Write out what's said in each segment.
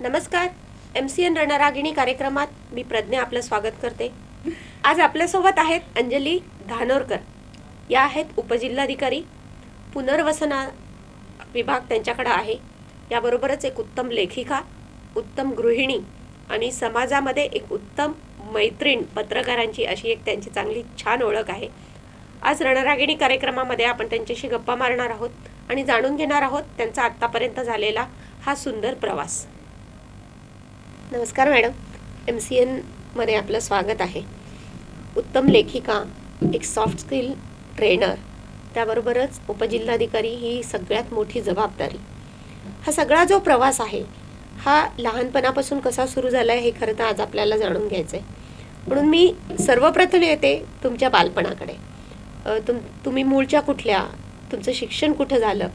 नमस्कार. M C N रणरागिणी कार्यक्रमात मी प्रज्ञा आपलं स्वागत करते. आज आपल्यासोबत आहेत अंजली धानोरकर. या आहेत उपजिल्हाधिकारी. पुनर्वसना विभाग त्यांच्याकडे आहे. याबरोबरच एक उत्तम लेखिका उत्तम गृहिणी आणि समाजामध्ये एक उत्तम मैत्रीण पत्रकारांची अशी एक त्यांची चांगली छान ओळख आहे. आज रणरागिणी कार्यक्रमामध्ये आपण त्यांच्याशी गप्पा मारणार आहोत आणि जाणून घेणार आहोत त्यांचा आत्तापर्यंत झालेला हा सुंदर प्रवास. नमस्कार मॅडम. एम सी एनमध्ये आपलं स्वागत आहे. उत्तम लेखिका एक सॉफ्ट स्किल ट्रेनर त्याबरोबरच उपजिल्हाधिकारी ही सगळ्यात मोठी जबाबदारी. हा सगळा जो प्रवास आहे हा लहानपणापासून कसा सुरू झाला आहे हे खरं तर आज आपल्याला जाणून घ्यायचं आहे म्हणून मी सर्वप्रथम येते तुमच्या बालपणाकडे. तुम तुम्ही मूळच्या कुठल्या तुमचं शिक्षण कुठं झालं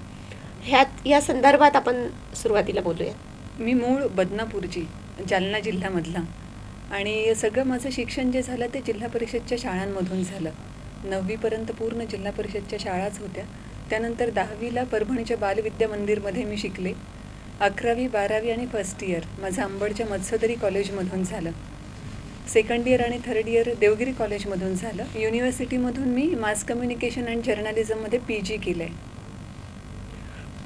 ह्यात या संदर्भात आपण सुरुवातीला बोलूया. मी मूळ बदनापूरची. जालना जिल्ह्यामधला. आणि सगळं माझं शिक्षण जे झालं ते जिल्हा परिषदच्या शाळांमधून झालं. नववीपर्यंत पूर्ण जिल्हा परिषदच्या शाळाच होत्या. त्यानंतर दहावीला परभणीच्या बालविद्या मंदिरमध्ये मी शिकले. अकरावी बारावी आणि फर्स्ट इयर माझं अंबडच्या मत्सोदरी कॉलेजमधून झालं. सेकंड इयर आणि थर्ड इयर देवगिरी कॉलेजमधून झालं. युनिव्हर्सिटीमधून मी मास कम्युनिकेशन अँड जर्नालिझममध्ये पी जी केलं आहे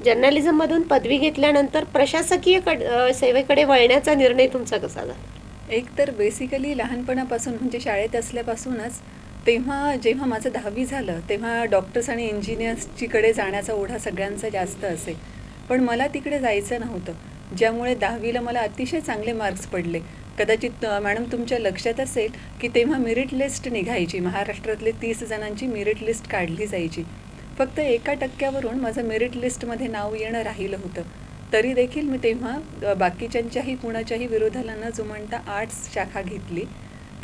जर्नलिझममधून पदवी घेतल्यानंतर प्रशासकीय कड सेवेकडे वळण्याचा निर्णय तुमचा कसा झाला? एक तर बेसिकली लहानपणापासून म्हणजे शाळेत असल्यापासूनच तेव्हा जेव्हा माझं दहावी झालं तेव्हा डॉक्टर्स आणि इंजिनियर्सचीकडे जाण्याचा ओढा सगळ्यांचा जास्त असे. पण मला तिकडे जायचं नव्हतं ज्यामुळे दहावीला मला अतिशय चांगले मार्क्स पडले. कदाचित मॅडम तुमच्या लक्षात असेल की तेव्हा मेरिट लिस्ट निघायची महाराष्ट्रातले तीस जणांची मेरिट लिस्ट काढली जायची. फक्त एका टक्क्यावरून माझं मेरिट लिस्टमध्ये नाव येणं राहिलं होतं. तरी देखील मी तेव्हा बाकीच्यांच्याही कुणाच्याही विरोधाला न जुमानता आर्ट्स शाखा घेतली.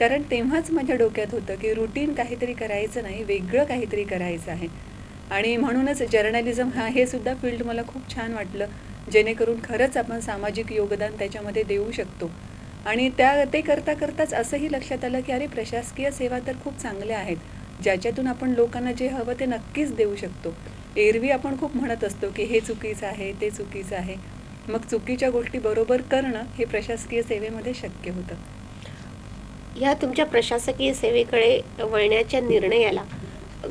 कारण तेव्हाच माझ्या डोक्यात होतं की रुटीन काहीतरी करायचं नाही वेगळं काहीतरी करायचं आहे. आणि म्हणूनच जर्नलिझम हा हे सुद्धा फील्ड मला खूप छान वाटलं जेणेकरून खरंच आपण सामाजिक योगदान त्याच्यामध्ये देऊ शकतो. आणि त्या ते करता करताच असंही लक्षात आलं की अरे प्रशासकीय सेवा तर खूप चांगल्या आहेत. ज्याच्यातून आपण लोकांना जे हवं ते नक्कीच देऊ शकतो. एरवी आपण खूप म्हणत असतो की हे चुकीचं आहे ते चुकीचं आहे. मग चुकीच्या गोष्टी बरोबर करणं हे प्रशासकीय सेवेमध्ये शक्य होतं. ह्या तुमच्या प्रशासकीय सेवेकडे वळण्याच्या निर्णयाला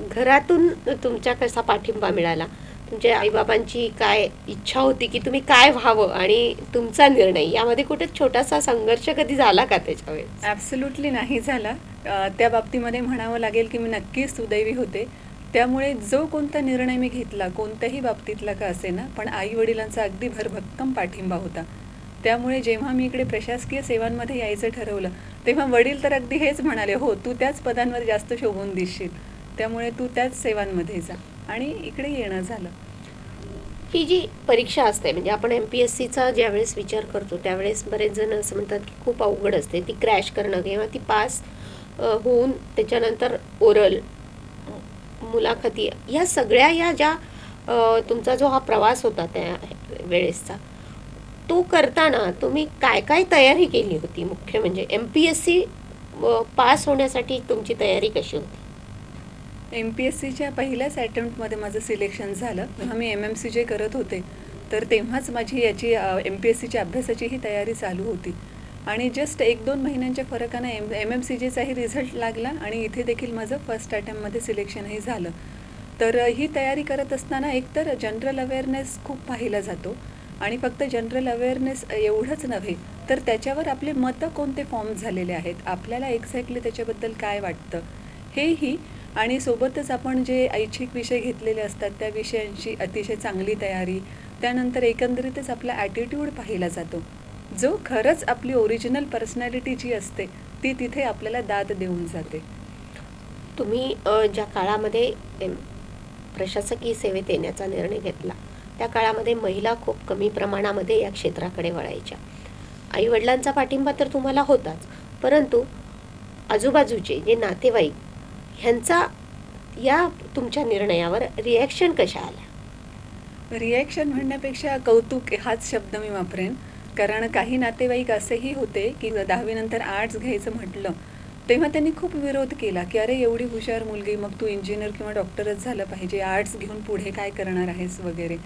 घरातून तुमच्या कसा पाठिंबा मिळाला? तुमच्या आईबाबांची काय इच्छा होती की तुम्ही काय व्हावं आणि तुमचा निर्णय? यामध्ये कुठे छोटासा संघर्ष कधी झाला का त्याच्या वेळेस ॲब्सोल्युटली नाही झाला. त्या बाबतीमध्ये म्हणावं लागेल की मी नक्कीच सुदैवी होते. त्यामुळे जो कोणता निर्णय मी घेतला कोणत्याही बाबतीतला का असे ना पण आई वडिलांचा अगदी भरभक्कम पाठिंबा होता. त्यामुळे जेव्हा मी इकडे प्रशासकीय सेवांमध्ये यायचं ठरवलं तेव्हा वडील तर अगदी हेच म्हणाले हो तू त्याच पदांवर जास्त शोभून दिसशील. त्यामुळे तू त्याच सेवांमध्ये जा. आणि इकडे येणं झालं. ही जी परीक्षा असते म्हणजे आपण एम पी एस सीचा ज्यावेळेस विचार करतो त्यावेळेस बरेच जण असं म्हणतात की खूप अवघड असते. ती क्रॅश करणं किंवा ती पास होऊन त्याच्यानंतर ओरल मुलाखती या सगळ्या या ज्या तुमचा जो हा प्रवास होता त्या वेळेसचा तो करताना तुम्ही काय काय तयारी केली होती? मुख्य म्हणजे M P S C pass होण्यासाठी तुमची तयारी कशी होती? एम पी एस सीच्या पहिल्याच अटेम्प्टमध्ये माझं सिलेक्शन झालं. जेव्हा मी एम एम सी जे करत होते तर तेव्हाच माझी याची एम पी एस सीच्या अभ्यासाची ही तयारी चालू होती. आणि जस्ट एक दोन महिन्यांच्या फरकानं एम एम एम सी जेचाही रिझल्ट लागला आणि इथे देखील माझं फर्स्ट अटेम्प्टमध्ये सिलेक्शनही झालं. तर ही तयारी करत असताना एकतर जनरल अवेअरनेस खूप पाहिला जातो आणि फक्त जनरल अवेअरनेस एवढंच नव्हे तर त्याच्यावर आपले मतं कोणते फॉर्म झालेले आहेत? आपल्याला एक्झॅक्टली त्याच्याबद्दल काय वाटतं? हेही आणि सोबतच आपण जे ऐच्छिक विषय घेतलेले असतात त्या विषयांची अतिशय चांगली तयारी त्यानंतर एकंदरीतच आपला ॲटिट्यूड पाहिला जातो. जो खरंच आपली ओरिजिनल पर्सनॅलिटी जी असते ती तिथे आपल्याला दाद देऊन जाते. तुम्ही ज्या काळामध्ये प्रशासकीय सेवेत येण्याचा निर्णय घेतला त्या काळामध्ये महिला खूप कमी प्रमाणामध्ये या क्षेत्राकडे वळायच्या. आई वडिलांचा पाठिंबा तर तुम्हाला होताच परंतु आजूबाजूचे जे नातेवाईक ह्यांचा या तुमच्या निर्णयावर रिॲक्शन कशा आल्या? रिॲक्शन म्हणण्यापेक्षा कौतुक हाच शब्द मी वापरेन. कारण काही नातेवाईक असेही होते की दहावीनंतर आर्ट्स घ्यायचं म्हटलं तेव्हा त्यांनी खूप विरोध केला की अरे एवढी हुशार मुलगी मग तू इंजिनियर किंवा डॉक्टरच झालं पाहिजे आर्ट्स घेऊन पुढे काय करणार आहेस वगैरे.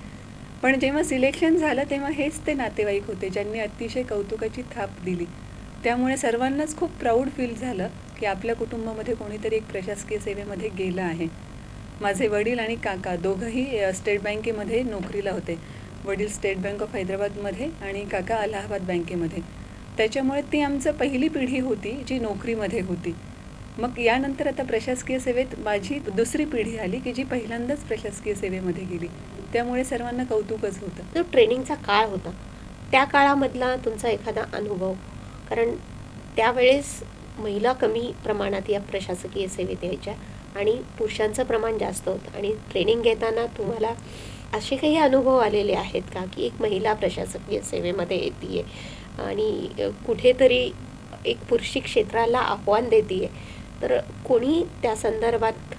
पण जेव्हा सिलेक्शन झालं तेव्हा हेच ते नातेवाईक होते ज्यांनी अतिशय कौतुकाची थाप दिली. त्यामुळे सर्वांनाच खूप प्राऊड फील झालं की आपल्या कुटुंबामध्ये कोणीतरी एक प्रशासकीय सेवेमध्ये गेलं आहे. माझे वडील आणि काका दोघंही स्टेट बँकेमध्ये नोकरीला होते. वडील स्टेट बँक ऑफ हैदराबादमध्ये आणि काका अलाहाबाद बँकेमध्ये. त्याच्यामुळे ती आमचं पहिली पिढी होती जी नोकरीमध्ये होती. मग यानंतर आता प्रशासकीय सेवेत माझी दुसरी पिढी आली की जी पहिल्यांदाच प्रशासकीय सेवेमध्ये गेली. त्यामुळे सर्वांना कौतुकच होतं. जो ट्रेनिंगचा काळ होता. त्या काळामधला तुमचा एखादा अनुभव? कारण त्यावेळेस महिला कमी प्रमाणात या प्रशासकीय सेवेत यायच्या आणि पुरुषांचं प्रमाण जास्त होतं. आणि ट्रेनिंग घेताना तुम्हाला असे काही अनुभव आलेले आहेत का की एक महिला प्रशासकीय सेवेमध्ये येते आणि कुठेतरी एक पुरुषी क्षेत्राला आव्हान देते तर कोणी त्या संदर्भात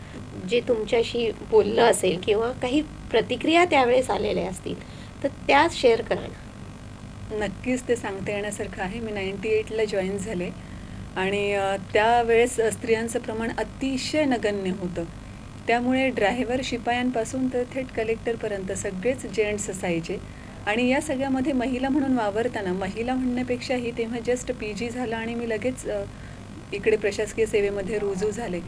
जे तुमच्याशी बोललं असेल किंवा काही प्रतिक्रिया त्यावेळेस आलेल्या असतील तर त्या शेअर करा ना. नक्कीच ते सांगता येण्यासारखं आहे. मी नाईन्टी एटला जॉईन झाले आणि त्यावेळेस स्त्रियांचं प्रमाण अतिशय नगण्य होतं. त्यामुळे ड्रायव्हर शिपायांपासून तर थेट कलेक्टरपर्यंत सगळेच जेंट्स असायचे. आणि या सगळ्यामध्ये महिला म्हणून वावरताना महिला म्हणण्यापेक्षाही तेव्हा जस्ट पी जी झालं आणि मी लगेच इकडे प्रशासकीय सेवेमध्ये रुजू झाले.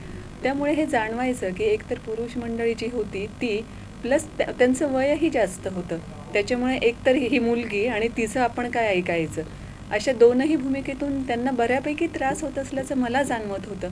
त्यामुळे हे जाणवायचं की एकतर पुरुष मंडळी जी होती ती प्लस त्यांचं वयही जास्त होतं. त्याच्यामुळे एकतर ही मुलगी आणि तिचं आपण काय ऐकायचं? अशा दोनही भूमिकेतून त्यांना बऱ्यापैकी त्रास होत असल्याचं मला जाणवत होतं.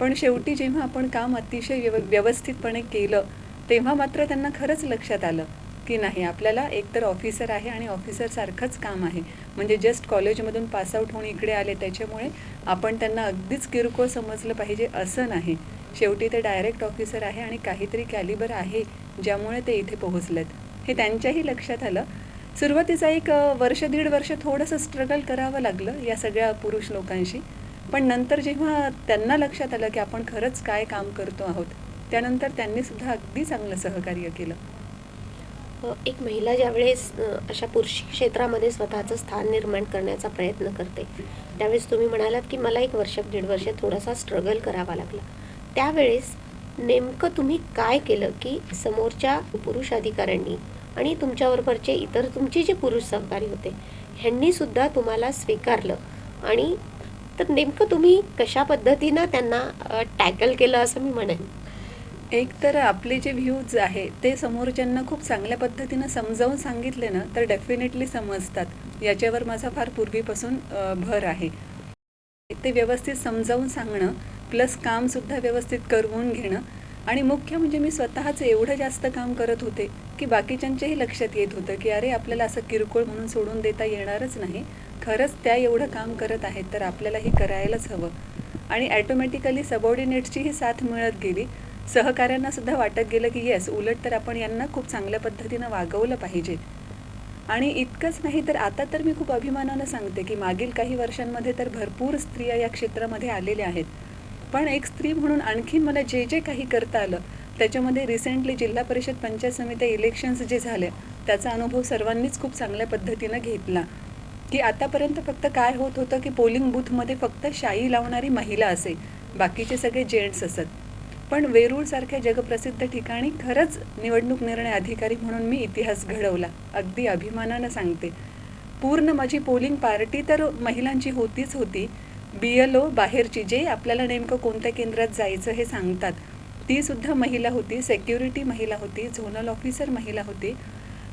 पण शेवटी जेव्हा आपण काम अतिशय व्यव व्यवस्थितपणे केलं तेव्हा मात्र त्यांना खरंच लक्षात आलं की नाही आपल्याला एकतर ऑफिसर आहे आणि ऑफिसरसारखंच काम आहे. म्हणजे जस्ट कॉलेजमधून पासआउट होऊन इकडे आले त्याच्यामुळे आपण त्यांना अगदीच किरकोळ समजलं पाहिजे असं नाही. शेवटी ते डायरेक्ट ऑफिसर आहे आणि काहीतरी कॅलिबर आहे ज्यामुळे ते इथे पोहोचलेत. हे त्यांच्याही लक्षात आलं. सुरुवातीचा एक वर्ष दीड वर्ष थोडंसं स्ट्रगल करावं लागलं या सगळ्या पुरुष लोकांशी. पण नंतर जेव्हा त्यांना लक्षात आलं की आपण खरंच काय काम करतो आहोत त्यानंतर त्यांनी सुद्धा अगदी चांगलं सहकार्य केलं. एक महिला ज्यावेळेस अशा पुरुषी क्षेत्रामध्ये स्वतःचं स्थान निर्माण करण्याचा प्रयत्न करते त्यावेळेस तुम्ही म्हणालात की मला एक वर्ष दीड वर्ष थोडासा स्ट्रगल करावा लागला. त्यावेळेस नेमकं तुम्ही काय केलं की समोरच्या पुरुष अधिकाऱ्यांनी आणि तुमच्याबरोबरचे इतर तुमचे जे पुरुष सहकारी होते ह्यांनी सुद्धा तुम्हाला स्वीकारलं आणि तर नेमकं तुम्ही कशा पद्धतीनं त्यांना टॅकल केलं असं मी म्हणेन. एक तर आपले जे व्ह्यूज आहे ते समोरच्यांना खूप चांगल्या पद्धतीनं समजावून सांगितले ना तर डेफिनेटली समजतात. याच्यावर माझा फार पूर्वीपासून भर आहे. ते व्यवस्थित समजावून सांगणं प्लस कामसुद्धा व्यवस्थित करवून घेणं आणि मुख्य म्हणजे मी स्वतःच एवढं जास्त काम करत होते की बाकीच्यांच्याही लक्षात येत होतं की अरे आपल्याला असं किरकोळ म्हणून सोडून देता येणारच नाही. खरंच त्या एवढं काम करत आहेत तर आपल्यालाही करायलाच हवं. आणि ॲटोमॅटिकली सबऑर्डिनेट्सचीही साथ मिळत गेली. सहकाऱ्यांना सुद्धा वाटत गेलं की येस उलट तर आपण यांना खूप चांगल्या पद्धतीनं वागवलं पाहिजे. आणि इतकंच नाही तर आता तर मी खूप अभिमानानं सांगते की मागील काही वर्षांमध्ये तर भरपूर स्त्रिया या क्षेत्रामध्ये आलेल्या आहेत. पण एक स्त्री म्हणून आणखीन मला जे जे काही करता आलं त्याच्यामध्ये रिसेंटली जिल्हा परिषद पंचायत समिती इलेक्शन्स जे झाले त्याचा अनुभव सर्वांनीच खूप चांगल्या पद्धतीनं घेतला. की आतापर्यंत फक्त काय होत होतं की पोलिंग बूथमध्ये फक्त शाई लावणारी महिला असे बाकीचे सगळे जेंट्स असत. पण वेरूळसारख्या जगप्रसिद्ध ठिकाणी खरंच निवडणूक निर्णय अधिकारी म्हणून मी इतिहास घडवला अगदी अभिमानानं सांगते. पूर्ण माझी पोलिंग पार्टी तर महिलांची होतीच होती. बी एल ओ बाहेरची जे आपल्याला नेमकं कोणत्या केंद्रात जायचं हे सांगतात. ती सुद्धा महिला होती सेक्युरिटी महिला होती झोनल ऑफिसर महिला होती.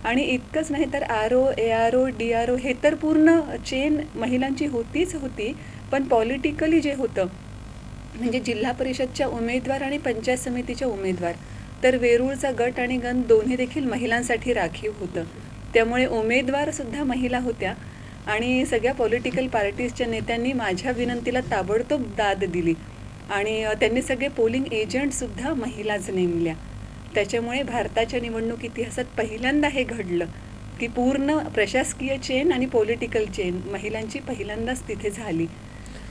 आणि इतकंच नाही तर R O A R O D R O हे तर पूर्ण चेन महिलांची होतीच होती पण पॉलिटिकली जे होतं म्हणजे जिल्हा परिषदच्या उमेदवार आणि पंचायत समितीच्या उमेदवार तर वेरूळचा गट आणि गण दोन्ही देखील महिलांसाठी राखीव होतं. त्यामुळे उमेदवारसुद्धा महिला होत्या आणि सगळ्या पॉलिटिकल पार्टीजच्या नेत्यांनी माझ्या विनंतीला ताबडतोब दाद दिली. आणि त्यांनी सगळे पोलिंग एजंटसुद्धा महिलाच नेमल्या. त्याच्यामुळे भारताच्या निवडणूक इतिहासात पहिल्यांदा हे घडलं. की पूर्ण प्रशासकीय चेन आणि पॉलिटिकल चेन महिलांची पहिल्यांदाच तिथे झाली.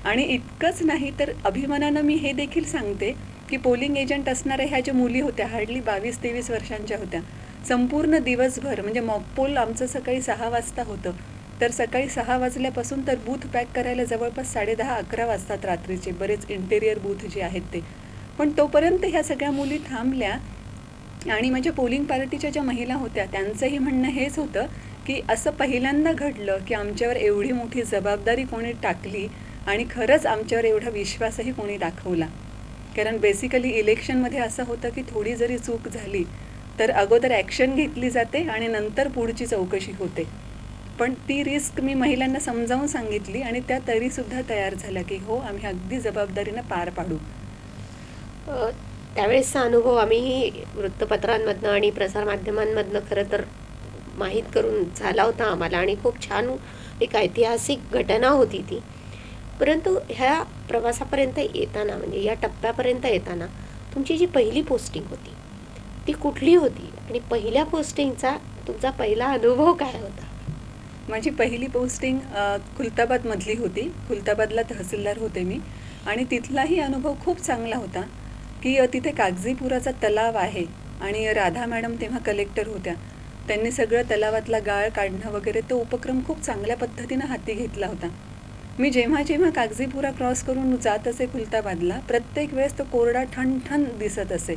आणि इतकंच नाही तर अभिमानानं मी हे देखील सांगते की पोलिंग एजंट असणाऱ्या ह्या ज्या मुली होत्या हार्डली बावीस तेवीस वर्षांच्या होत्या संपूर्ण दिवसभर म्हणजे मॉकपोल आमचं सकाळी सहा वाजता होतं. तर सकाळी सहा वाजल्यापासून तर बूथ पॅक करायला जवळपास साडेदहा अकरा वाजतात रात्रीचे. बरेच इंटेरियर बूथ जे आहेत ते. पण तोपर्यंत ह्या सगळ्या मुली थांबल्या आणि म्हणजे पोलिंग पार्टीच्या ज्या महिला होत्या त्यांचंही म्हणणं हेच होतं की असं पहिल्यांदा घडलं की आमच्यावर एवढी मोठी जबाबदारी कोणी टाकली आणि खरंच आमच्यावर एवढा विश्वासही कोणी दाखवला. कारण बेसिकली इलेक्शनमध्ये असं होतं की थोडी जरी चूक झाली तर अगोदर ॲक्शन घेतली जाते आणि नंतर पुढची चौकशी होते. पण ती रिस्क मी महिलांना समजावून सांगितली आणि त्या तरीसुद्धा तयार झाल्या की हो आम्ही अगदी जबाबदारीनं पार पाडू. त्यावेळेसचा अनुभव आम्ही वृत्तपत्रांमधनं आणि प्रसारमाध्यमांमधनं खरं तर माहीत करून झाला होता आम्हाला आणि खूप छान एक ऐतिहासिक घटना होती ती. परंतु ह्या प्रवासापर्यंत येताना म्हणजे या टप्प्यापर्यंत येताना तुमची जी पहिली पोस्टिंग होती ती कुठली होती? आणि पहिल्या पोस्टिंगचा तुमचा पहिला अनुभव काय होता? माझी पहिली पोस्टिंग खुलताबादमधली होती. खुलताबादला तहसीलदार होते मी. आणि तिथलाही अनुभव खूप चांगला होता. की तिथे कागजीपुराचा तलाव आहे आणि राधा मॅडम तेव्हा कलेक्टर होत्या. त्यांनी सगळं तलावातला गाळ काढणं वगैरे तो उपक्रम खूप चांगल्या पद्धतीनं हाती घेतला होता. मी जेव्हा जेव्हा कागजीपुरा क्रॉस करून जात असे खुलताबादला प्रत्येक वेळेस तो कोरडा ठणठण दिसत असे.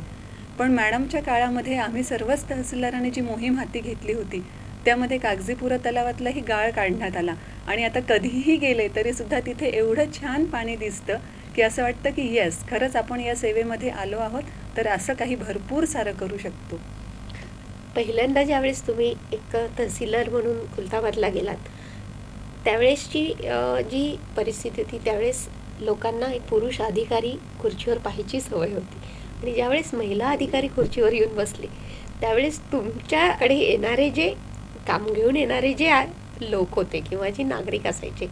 पण मॅडमच्या काळामध्ये आम्ही सर्वच तहसीलदारांनी जी मोहीम हाती घेतली होती. त्यामध्ये कागजीपुरा तलावातलाही गाळ काढण्यात आला. आणि आता कधीही गेले तरी सुद्धा तिथे एवढं छान पाणी दिसतं की असं वाटतं की येस खरंच आपण या सेवेमध्ये आलो आहोत तर असं काही भरपूर सारं करू शकतो. पहिल्यांदा ज्यावेळेस तुम्ही एक तहसीलदार म्हणून खुलताबादला गेलात त्यावेळेसची जी परिस्थिती होती त्यावेळेस लोकांना एक पुरुष अधिकारी खुर्चीवर पाहायची सवय होती. आणि ज्यावेळेस महिला अधिकारी खुर्चीवर येऊन बसले त्यावेळेस तुमच्याकडे येणारे जे काम घेऊन येणारे जे लोक होते किंवा जे नागरिक असायचे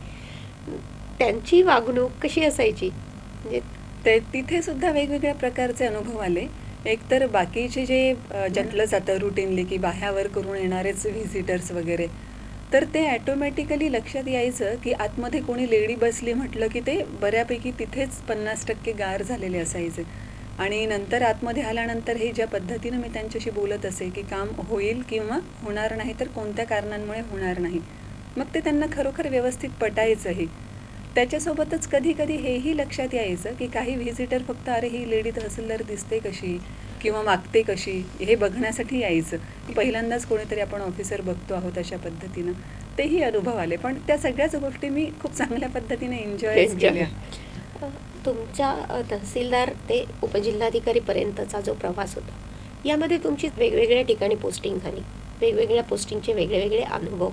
त्यांची वागणूक कशी असायची? म्हणजे ते तिथे सुद्धा वेगवेगळ्या प्रकारचे अनुभव आले. एकतर बाकीचे जे जटलं जातं रुटीनली की बाह्यावर करून येणारेच व्हिजिटर्स वगैरे तर ते ॲटोमॅटिकली लक्षात यायचं की आतमध्ये कोणी लेडी बसली म्हटलं की ते बऱ्यापैकी तिथेच पन्नास टक्के गार झालेले असायचे. आणि नंतर आतमध्ये आल्यानंतर हे ज्या पद्धतीनं मी त्यांच्याशी बोलत असे की काम होईल किंवा होणार नाही तर कोणत्या कारणांमुळे होणार नाही मग ते त्यांना खरोखर व्यवस्थित पटायचंही. त्याच्यासोबतच कधी कधी हेही लक्षात यायचं की काही व्हिजिटर फक्त अरे ही लेडी तहसीलदार दिसते कशी किंवा मागते कशी? हे बघण्यासाठी यायचं. पहिल्यांदाच कोणीतरी आपण ऑफिसर बघतो आहोत अशा पद्धतीनं. तेही अनुभव आले. पण त्या सगळ्याच गोष्टी मी खूप चांगल्या पद्धतीने एन्जॉय. केल्या. तुमच्या तहसीलदार ते उपजिल्हाधिकारीपर्यंतचा जो प्रवास होता यामध्ये तुमची वेगवेगळ्या ठिकाणी पोस्टिंग झाली. वेगवेगळ्या पोस्टिंगचे वेगळे वेगळे अनुभव.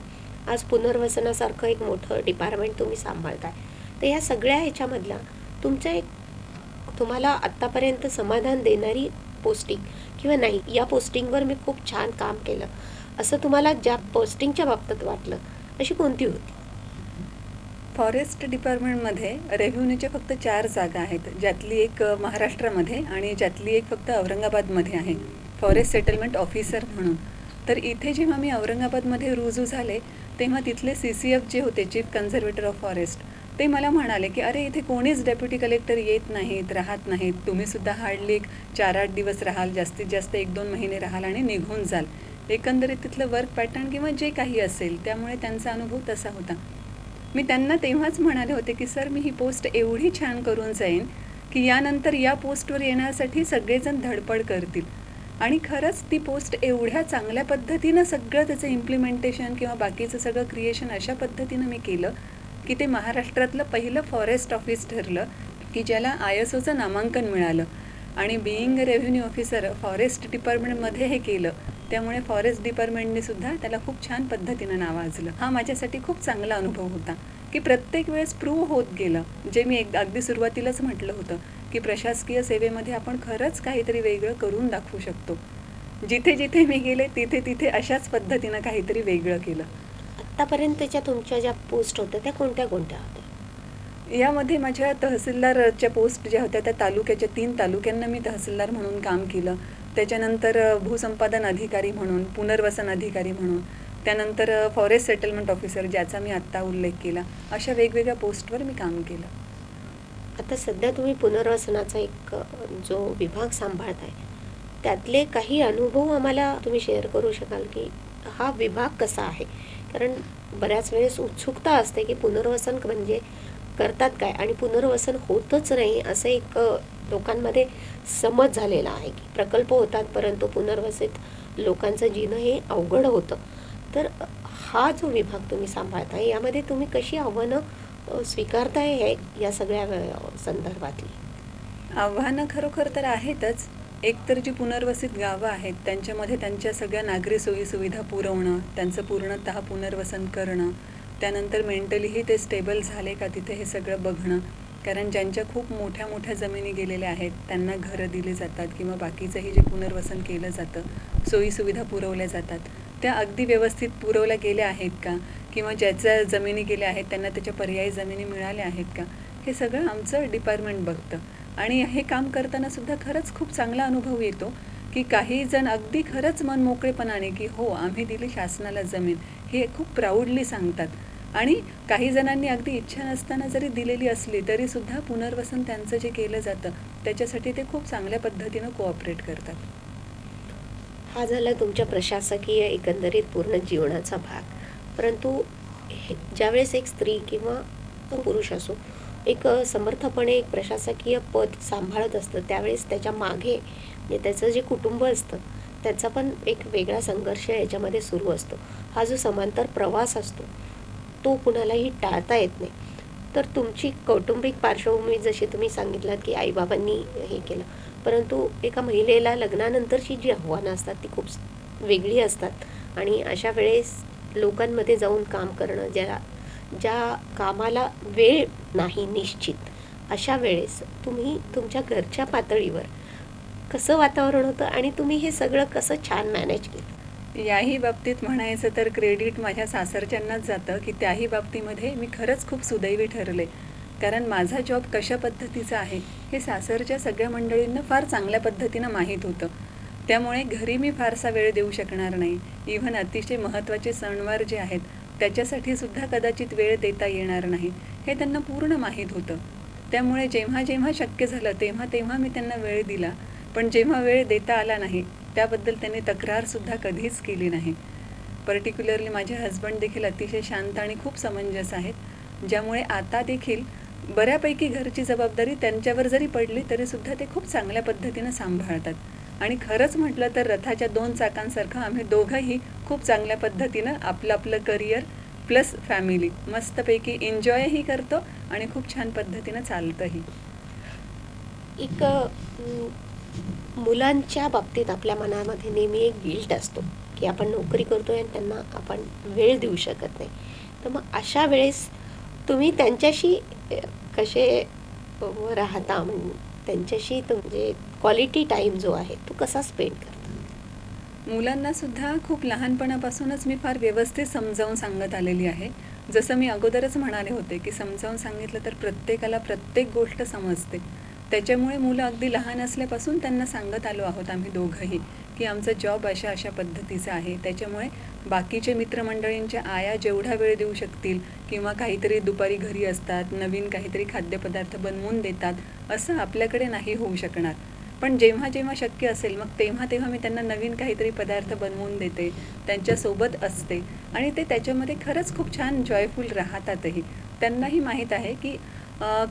आज पुनर्वसनासारखं एक मोठं डिपार्टमेंट तुम्ही सांभाळताय. तर या सगळ्या ह्याच्यामधला तुमचं एक तुम्हाला आत्तापर्यंत समाधान देणारी पोस्टिंग किंवा नाही या पोस्टिंगवर मी खूप छान काम केलं. असं तुम्हाला ज्या पोस्टिंगच्या बाबतीत वाटलं अशी कोणती होती? फॉरेस्ट डिपार्टमेंटमध्ये रेव्हेन्यूच्या फक्त चार जागा आहेत. ज्यातली एक महाराष्ट्रामध्ये आणि ज्यातली एक फक्त औरंगाबादमध्ये आहे. फॉरेस्ट सेटलमेंट ऑफिसर म्हणून. तर इथे जेव्हा मी औरंगाबादमध्ये रुजू झाले तेव्हा तिथले सी सी एफ जे होते चीफ कन्झर्वेटर ऑफ फॉरेस्ट ते मला म्हणाले की अरे इथे कोणीच डेप्युटी कलेक्टर येत नाहीत राहत नाहीत. तुम्हीसुद्धा हार्डली एक चार आठ दिवस राहाल जास्तीत जास्त एक दोन महिने राहाल आणि निघून जाल. एकंदरीत तिथलं वर्क पॅटर्न किंवा जे काही असेल त्यामुळे त्यांचा अनुभव तसा होता. मी त्यांना तेव्हाच म्हणाले होते की सर मी ही पोस्ट एवढी छान करून जाईन की यानंतर या पोस्टवर येण्यासाठी सगळेजण धडपड करतील. आणि खरंच ती पोस्ट एवढ्या चांगल्या पद्धतीनं सगळं त्याचं इम्प्लिमेंटेशन किंवा बाकीचं सगळं क्रिएशन अशा पद्धतीनं मी केलं की ते महाराष्ट्रातलं पहिलं फॉरेस्ट ऑफिस ठरलं की ज्याला आय एस ओचं नामांकन मिळालं. आणि बिईंग रेव्हेन्यू ऑफिसर फॉरेस्ट डिपार्टमेंटमध्ये हे केलं. त्यामुळे फॉरेस्ट डिपार्टमेंटने सुद्धा त्याला खूप छान पद्धतीनं नावाजलं हा माझ्यासाठी खूप चांगला अनुभव होता की प्रत्येक वेळेस प्रूव्ह होत गेलं. जे मी एक अगदी सुरुवातीलाच म्हटलं होतं की प्रशासकीय सेवेमध्ये आपण खरंच काहीतरी वेगळं करून दाखवू शकतो. जिथे जिथे मी गेले तिथे तिथे अशाच पद्धतीनं काहीतरी वेगळं केलं. आत्तापर्यंतच्या तुमच्या ज्या पोस्ट होत्या त्या कोणत्या कोणत्या होत्या? यामध्ये माझ्या तहसीलदारच्या पोस्ट ज्या होत्या त्या तालुक्याच्या तीन तालुक्यांना मी तहसीलदार म्हणून काम केलं. त्याच्यानंतर भूसंपादन अधिकारी म्हणून पुनर्वसन अधिकारी म्हणून त्यानंतर फॉरेस्ट सेटलमेंट ऑफिसर ज्याचा मी आत्ता उल्लेख केला अशा वेगवेगळ्या पोस्टवर मी काम केलं. आता सध्या तुम्ही पुनर्वसनाचा एक जो विभाग सांभाळताय त्यातले काही अनुभव आम्हाला तुम्ही शेअर करू शकाल की हा विभाग कसा आहे? कारण बऱ्याच वेळेस उत्सुकता असते की पुनर्वसन म्हणजे करतात काय? आणि पुनर्वसन होतच नाही असं एक लोकांमध्ये समज झालेला आहे की प्रकल्प होतात परंतु पुनर्वसित लोकांचं जीणं हे अवघड होतं. तर हा जो विभाग तुम्ही सांभाळताय यामध्ये तुम्ही कशी आव्हानं स्वीकारताय हे या सगळ्या संदर्भातली. आव्हानं खरोखर तर आहेतच. एक तर जी पुनर्वसित गावं आहेत त्यांच्यामध्ये त्यांच्या सगळ्या नागरी सोयीसुविधा पुरवणं त्यांचं पूर्णतः पुनर्वसन करणं त्यानंतर मेंटलीही ते स्टेबल झाले का तिथे हे सगळं बघणं. कारण ज्यांच्या खूप मोठ्या मोठ्या जमिनी गेलेल्या आहेत त्यांना घरं दिली जातात किंवा बाकीचंही जे पुनर्वसन केलं जातं सोयीसुविधा पुरवल्या जातात. त्या अगदी व्यवस्थित पुरवल्या गेल्या आहेत का? किंवा ज्याच्या जमिनी गेल्या आहेत त्यांना त्याच्या पर्यायी जमिनी मिळाल्या आहेत का? हे सगळं आमचं डिपार्टमेंट बघतं. आणि हे काम करताना सुद्धा खरंच खूप चांगला अनुभव येतो की काही जण अगदी खरंच मन मोकळेपणाने की हो आम्ही दिली शासनाला जमीन हे खूप प्राऊडली सांगतात. आणि काही जणांनी अगदी इच्छा नसताना जरी दिलेली असली तरीसुद्धा पुनर्वसन त्यांचं जे केलं जातं त्याच्यासाठी ते खूप चांगल्या पद्धतीनं कोऑपरेट करतात. हा झाला तुमच्या प्रशासकीय एकंदरीत पूर्ण जीवनाचा भाग. परंतु हे ज्यावेळेस एक स्त्री किंवा पुरुष असो एक समर्थपणे एक प्रशासकीय पद सांभाळत असतं त्यावेळेस त्याच्यामागे म्हणजे त्याचं जे कुटुंब असतं त्याचा पण एक वेगळा संघर्ष याच्यामध्ये सुरू असतो. हा जो समांतर प्रवास असतो तो कुणालाही टाळता येत नाही. तर तुमची कौटुंबिक पार्श्वभूमी जशी तुम्ही सांगितलात की आईबाबांनी हे केलं परंतु एका महिलेला लग्नानंतरची जी आव्हानं असतात ती खूप वेगळी असतात. आणि अशा वेळेस लोकांमध्ये जाऊन काम करणं ज्या ज्या कामाला वेळ नाही निश्चित अशा वेळेस तुम्ही तुमच्या घरच्या पातळीवर कसं वातावरण होतं आणि तुम्ही हे सगळं कसं छान मॅनेज केलं? याही बाबतीत म्हणायचं तर क्रेडिट माझ्या सासरच्यांनाच जातं की त्याही बाबतीमध्ये मी खरंच खूप सुदैवी ठरले. कारण माझा जॉब कशा पद्धतीचा आहे हे सासरच्या सगळ्या मंडळींना फार चांगल्या पद्धतीनं माहीत होतं. त्यामुळे घरी मी फारसा वेळ देऊ शकणार नाही. इव्हन अतिशय महत्त्वाचे सणवार जे आहेत त्याच्यासाठी सुद्धा कदाचित वेळ देता येणार नाही. हे त्यांना पूर्ण माहीत होतं. त्यामुळे जेव्हा जेव्हा शक्य झालं तेव्हा तेव्हा मी त्यांना वेळ दिला. पण जेव्हा वेळ देता आला नाही त्याबद्दल त्यांनी तक्रारसुद्धा कधीच केली नाही. पर्टिक्युलरली माझे हस्बंड देखील अतिशय शांत आणि खूप समंजस आहेत ज्यामुळे आता देखील बऱ्यापैकी घरची जबाबदारी त्यांच्यावर जरी पडली तरीसुद्धा ते खूप चांगल्या पद्धतीनं सांभाळतात. आणि खरंच म्हटलं तर रथाच्या दोन चाकांसारखं आम्ही दोघंही खूप चांगल्या पद्धतीनं आपलं आपलं करिअर प्लस फॅमिली मस्तपैकी एन्जॉयही करतो आणि खूप छान पद्धतीनं चालतंही. एक मुलांच्या बाबतीत आपल्या मनामध्ये नेहमी एक गिल्ट असतो की आपण नोकरी करतोय आणि त्यांना आपण वेळ देऊ शकत नाही. तर मग अशा वेळेस तुम्ही त्यांच्याशी कसे राहता त्यांच्याशी तुमचे क्वालिटी टाईम जो आहे तो कसा स्पेंड करता? मुलांना सुद्धा खूप लहानपणापासूनच मी फार व्यवस्थित समजावून सांगत आलेली आहे. जसं मी अगोदरच म्हणाले होते की समजावून सांगितलं तर प्रत्येकाला प्रत्येक गोष्ट समजते. त्याच्यामुळे मुलं अगदी लहान असल्यापासून त्यांना सांगत आलो आहोत आम्ही दोघंही. की आमचा जॉब अशा अशा पद्धतीचा आहे. त्याच्यामुळे बाकीचे मित्रमंडळींच्या आया जेवढा वेळ देऊ शकतील किंवा काहीतरी दुपारी घरी असतात नवीन काहीतरी खाद्यपदार्थ बनवून देतात असं आपल्याकडे नाही होऊ शकणार. पण जेव्हा जेव्हा शक्य असेल मग तेव्हा तेव्हा मी त्यांना नवीन काहीतरी पदार्थ बनवून देते त्यांच्यासोबत असते. आणि ते त्याच्यामध्ये खरंच खूप छान जॉयफुल राहतातही. त्यांनाही माहीत आहे की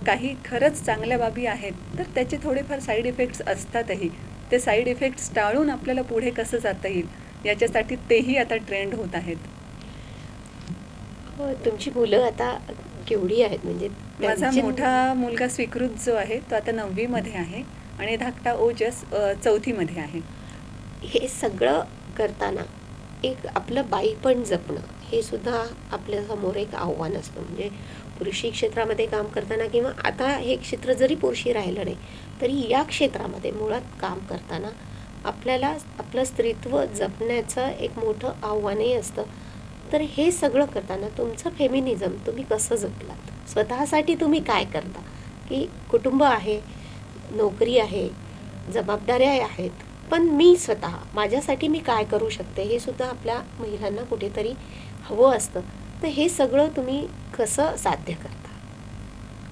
काही खरंच चांगल्या बाबी आहेत तर त्याचे थोडेफार साईड इफेक्ट्स असतातही. ते साईड इफेक्ट्स टाळून आपल्याला पुढे कसं जाता येईल याच्यासाठी तेही आता ट्रेंड होत आहेत. अ, तुमची मुलं आता केवढी आहेत? म्हणजे माझा मोठा मुलगा स्वीकृत जो आहे तो आता नववीमध्ये आहे आणि धाकटा ओजस चौथीमध्ये आहे. हे सगळं करताना एक आपलं बाईपण जपणं हे सुद्धा आपल्यासमोर एक आव्हान असतं. म्हणजे कृषी क्षेत्रामध्ये काम करताना किंवा आता हे क्षेत्र जरी पुरुषी राहिलं नाही तरी या क्षेत्रामध्ये मुळात काम करताना आपल्याला आपलं स्त्रीत्व जपण्याचं एक मोठं आव्हानही असतं. तर हे सगळं करताना तुमचं फेमिनिझम तुम्ही कसं जपलात? स्वतःसाठी तुम्ही काय करता? की कुटुंब आहे नोकरी आहे जबाबदाऱ्या आहेत पण मी स्वतः माझ्यासाठी मी काय करू शकते? हे सुद्धा आपल्या महिलांना कुठेतरी हवं असतं. तर हे सगळं तुम्ही कसं साध्य करता?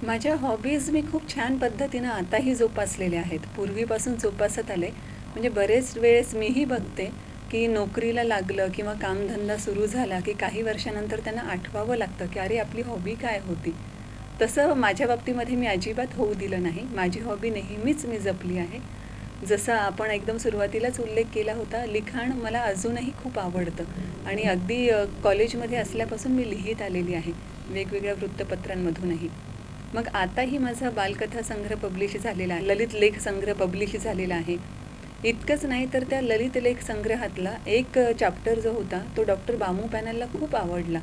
माझ्या हॉबीज मी खूप छान पद्धतीनं आताही जोपासलेल्या आहेत. पूर्वीपासून जोपासत आले. म्हणजे बरेच वेळेस मीही बघते की नोकरीला लागलं किंवा कामधंदा सुरू झाला की काही वर्षानंतर त्यांना आठवावं लागतं की अरे आपली हॉबी काय होती? तसं माझ्या बाबतीमध्ये मी अजिबात होऊ दिलं नाही. माझी हॉबी नेहमीच मी जपली आहे. जसं आपण एकदम सुरुवातीलाच उल्लेख केला होता लिखाण मला अजूनही खूप आवडतं. आणि अगदी कॉलेजमध्ये असल्यापासून मी लिहित आलेली आहे. वेगवेगळ्या वृत्तपत्रांमधूनही. मग आताही माझा बालकथा संग्रह पब्लिश झालेला आहे. ललित लेख संग्रह पब्लिश झालेला आहे. इतकंच नाही तर त्या ललित लेख संग्रहातला एक चॅप्टर जो होता तो डॉक्टर बामू पॅनलला खूप आवडला.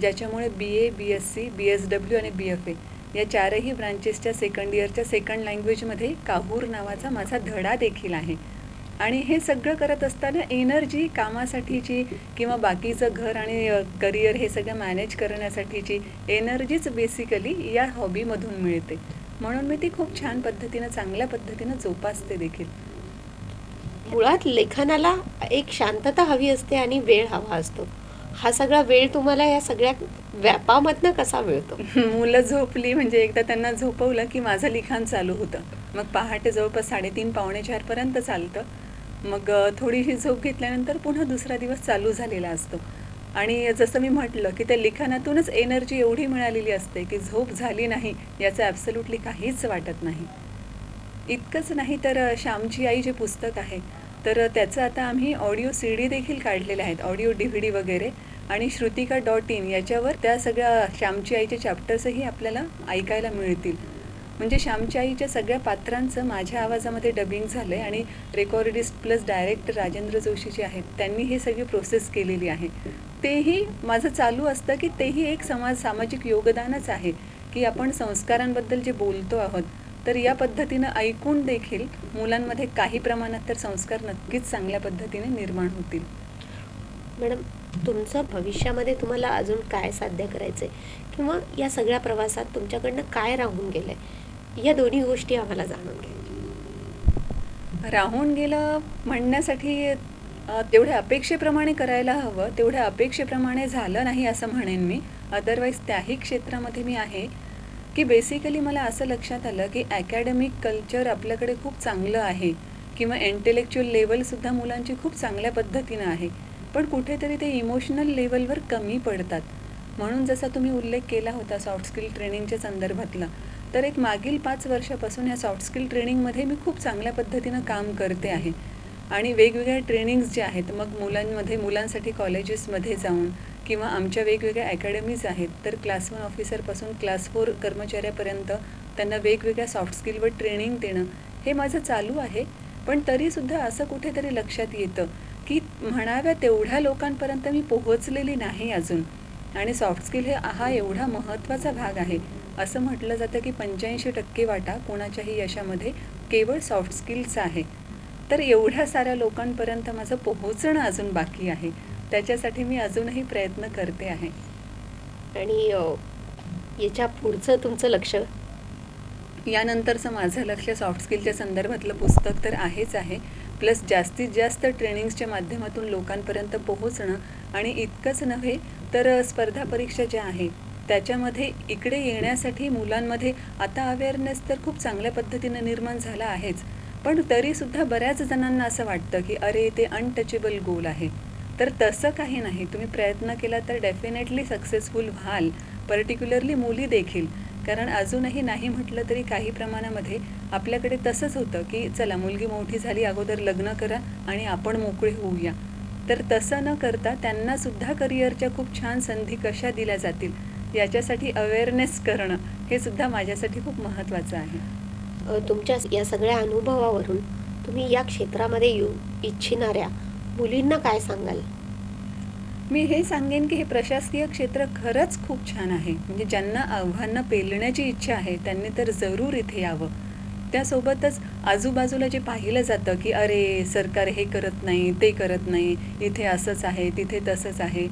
ज्याच्यामुळे B A B S C B S W आणि बी एफ ए या चारही ब्रांचेसच्या सेकंड इयरच्या सेकंड लँग्वेजमध्ये काहूर नावाचा माझा धडा देखील आहे. आणि हे सगळं करत असताना एनर्जी कामासाठीची किंवा बाकीचं घर आणि करिअर हे सगळं मॅनेज करण्यासाठीची एनर्जीच बेसिकली या हॉबीमधून मिळते. म्हणून मी ती खूप छान पद्धतीनं चांगल्या पद्धतीनं जोपासते देखील. मुळात लेखनाला एक शांतता हवी असते आणि वेळ हवा असतो. हा सगळा वेळ तुम्हाला या सगळ्या व्यापामधनं कसा मिळतो? मुलं झोपली म्हणजे एकदा त्यांना झोपवलं की माझं लिखाण चालू होतं. मग पहाटे जवळपास साडेतीन पावणे चारपर्यंत चालतं. मग थोडीशी झोप घेतल्यानंतर पुन्हा दुसरा दिवस चालू झालेला असतो. आणि जसं मी म्हटलं की त्या लिखाणातूनच एनर्जी एवढी मिळालेली असते की झोप झाली नाही याचं ॲब्सल्युटली काहीच वाटत नाही. इतकंच नाही तर श्यामची आई जे पुस्तक आहे तर त्याचं आता आम्ही ऑडिओ सी डी देखील काढलेले आहेत ऑडिओ डी व्ही डी वगैरे. आणि श्रुतिका डॉट इन याच्यावर त्या सगळ्या श्यामची आईचे चॅप्टर्सही आपल्याला ऐकायला मिळतील. म्हणजे श्यामच्या आईच्या सगळ्या पात्रांचं माझ्या आवाजामध्ये डबिंग झालं आहे आणि recordist plus director Rajendra Joshi जे आहेत त्यांनी हे सगळी प्रोसेस केलेली आहे. तेही माझं चालू असतं की तेही एक समाज सामाजिक योगदानच आहे की आपण संस्कारांबद्दल जे बोलतो आहोत तर या पद्धतीनं ऐकून देखील मुलांमध्ये काही प्रमाणात तर संस्कार नक्कीच चांगल्या पद्धतीने निर्माण होतील. मॅडम तुमचं भविष्यामध्ये तुम्हाला अजून काय साध्य करायचंय? किंवा या सगळ्या प्रवासात तुमच्याकडनं काय राहून गेलंय? या दोन्ही गोष्टी आम्हाला जाणून घ्यायच्या राहून गेलं म्हणण्यासाठी तेवढ्या अपेक्षेप्रमाणे करायला हवं तेवढ्या अपेक्षेप्रमाणे झालं नाही असं म्हणेन मी. अदरवाईज त्याही क्षेत्रामध्ये मी आहे. की बेसिकली मला असं लक्षात आलं की अकॅडमिक कल्चर आपल्याकडे खूप चांगलं आहे. किंवा इंटेलेक्च्युअल लेवलसुद्धा मुलांची खूप चांगल्या पद्धतीनं आहे. पण कुठेतरी ते इमोशनल लेवलवर कमी पडतात. म्हणून जसा तुम्ही उल्लेख केला होता सॉफ्ट स्किल ट्रेनिंगच्या संदर्भातला तर एक मागील पाच वर्षापासून या सॉफ्ट स्किल ट्रेनिंगमध्ये मी खूप चांगल्या पद्धतीनं काम करते आहे. आणि वेगवेगळ्या ट्रेनिंग्स जे आहेत मग मुलांमध्ये मुलांसाठी कॉलेजेसमध्ये जाऊन किंवा आमच्या वेगवेगळ्या अकॅडमीज आहेत तर क्लास वन ऑफिसरपासून क्लास फोर कर्मचाऱ्यापर्यंत त्यांना वेगवेगळ्या सॉफ्ट स्किलवर ट्रेनिंग देणं हे माझं चालू आहे. पण तरीसुद्धा असं कुठेतरी लक्षात येतं की म्हणाव्या तेवढ्या लोकांपर्यंत मी पोहोचलेली नाही अजून. आणि सॉफ्ट स्किल हे हा एवढा महत्त्वाचा भाग आहे. असं म्हटलं जातं की पंच्याऐंशी टक्के वाटा कोणाच्याही यशामध्ये केवळ सॉफ्ट स्किल्स आहे. तर एवढ्या साऱ्या लोकांपर्यंत माझं पोहोचणं अजून बाकी आहे. त्याच्यासाठी मी अजूनही प्रयत्न करते आहे. आणि याच्या पुढचं तुमचं लक्ष? यानंतरचं माझं लक्ष सॉफ्ट स्किलच्या संदर्भातलं पुस्तक तर आहेच आहे. प्लस जास्तीत जास्त ट्रेनिंग्सच्या माध्यमातून लोकांपर्यंत पोहोचणं आणि इतकंच नव्हे तर स्पर्धा परीक्षा ज्या आहेत त्याच्यामध्ये इकडे येण्यासाठी मुलांमध्ये आता अवेअरनेस तर खूप चांगल्या पद्धतीनं निर्माण झाला आहेच. पण तरीसुद्धा बऱ्याच जणांना असं वाटतं की अरे ते अनटचेबल गोल आहे. तर तसं काही नाही. तुम्ही प्रयत्न केला तर डेफिनेटली सक्सेसफुल व्हाल पर्टिक्युलरली मुली देखील. कारण अजूनही नाही म्हटलं तरी काही प्रमाणामध्ये आपल्याकडे तसंच होतं की चला मुलगी मोठी झाली अगोदर लग्न करा आणि आपण मोकळे होऊया. तर तसं न करता त्यांनासुद्धा करिअरच्या खूप छान संधी कशा दिल्या जातील? याच्यासाठी अवेअरनेस करणं हे सुद्धा माझ्यासाठी खूप महत्त्वाचं आहे. तुमच्या या सगळ्या अनुभवावरून तुम्ही या क्षेत्रामध्ये येऊ इच्छिणाऱ्या मुलींना काय सांगाल? मी हे सांगेन की हे प्रशासकीय क्षेत्र खरंच खूप छान आहे. म्हणजे ज्यांना आव्हानं पेलण्याची इच्छा आहे त्यांनी तर जरूर इथे यावं. त्यासोबतच आजूबाजूला जे पाहिलं जातं की अरे सरकार हे करत नाही ते करत नाही इथे असंच आहे तिथे तसंच आहे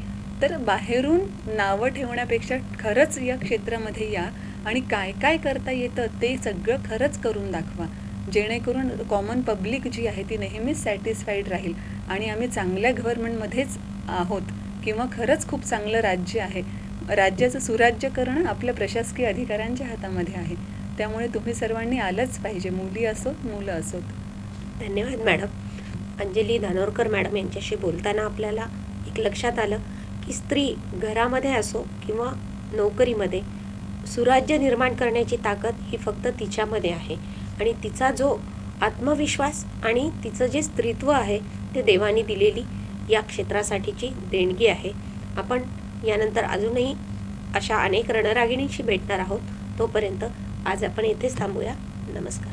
तर बाहेरून नावं ठेवण्यापेक्षा खरंच या क्षेत्रामध्ये या आणि काय काय करता येतं ते सगळं खरंच करून दाखवा. जेणेकरून कॉमन पब्लिक जी आहे ती नेहमीच सॅटिस्फाईड राहील. आणि आम्ही चांगल्या गव्हर्नमेंटमध्येच आहोत किंवा खरंच खूप चांगलं राज्य आहे. राज्याचं सुराज्य करणं आपल्या प्रशासकीय अधिकाऱ्यांच्या हातामध्ये आहे. त्यामुळे तुम्ही सर्वांनी आलंच पाहिजे. मुली असोत मुलं असोत. धन्यवाद मॅडम. अंजली धानोरकर मॅडम यांच्याशी बोलताना आपल्याला एक लक्षात आलं. की स्त्री घरामध्ये असो किंवा नोकरीमध्ये सुराज्य निर्माण करण्याची ताकद ही फक्त तिच्यामध्ये आहे. आणि तिचा जो आत्मविश्वास आणि तिचं जे स्त्रीत्व आहे ते देवाने दिलेली या क्षेत्रासाठीची देणगी आहे. आपण यानंतर अजूनही अशा अनेक रणरागिणींशी भेटणार आहोत. तोपर्यंत आज आपण येथेच थांबूया. नमस्कार.